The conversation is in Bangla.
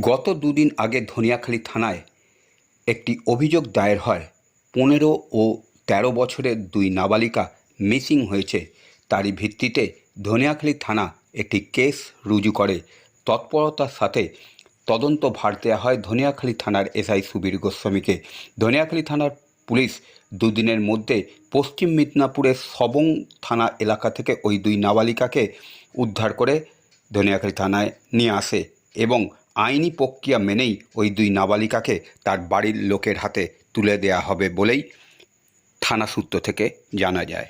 গত দুদিন আগে ধনিয়াখালী থানায় একটি অভিযোগ দায়ের হয়। পনেরো ও তেরো বছরের দুই নাবালিকা মিসিং হয়েছে। তারই ভিত্তিতে ধনিয়াখালী থানা একটি কেস রুজু করে। তৎপরতার সাথে তদন্ত ভার দেওয়া হয় ধনিয়াখালী থানার এসআই সুবীর গোস্বামীকে। ধনিয়াখালী থানার পুলিশ দুদিনের মধ্যে পশ্চিম মিদনাপুরের সবং থানা এলাকা থেকে ওই দুই নাবালিকাকে উদ্ধার করে ধনিয়াখালী থানায় নিয়ে আসে এবং আইনি প্রক্রিয়া মেনেই ওই দুই নাবালিকাকে তার বাড়ির লোকের হাতে তুলে দেয়া হবে বলেই থানা সূত্র থেকে জানা যায়।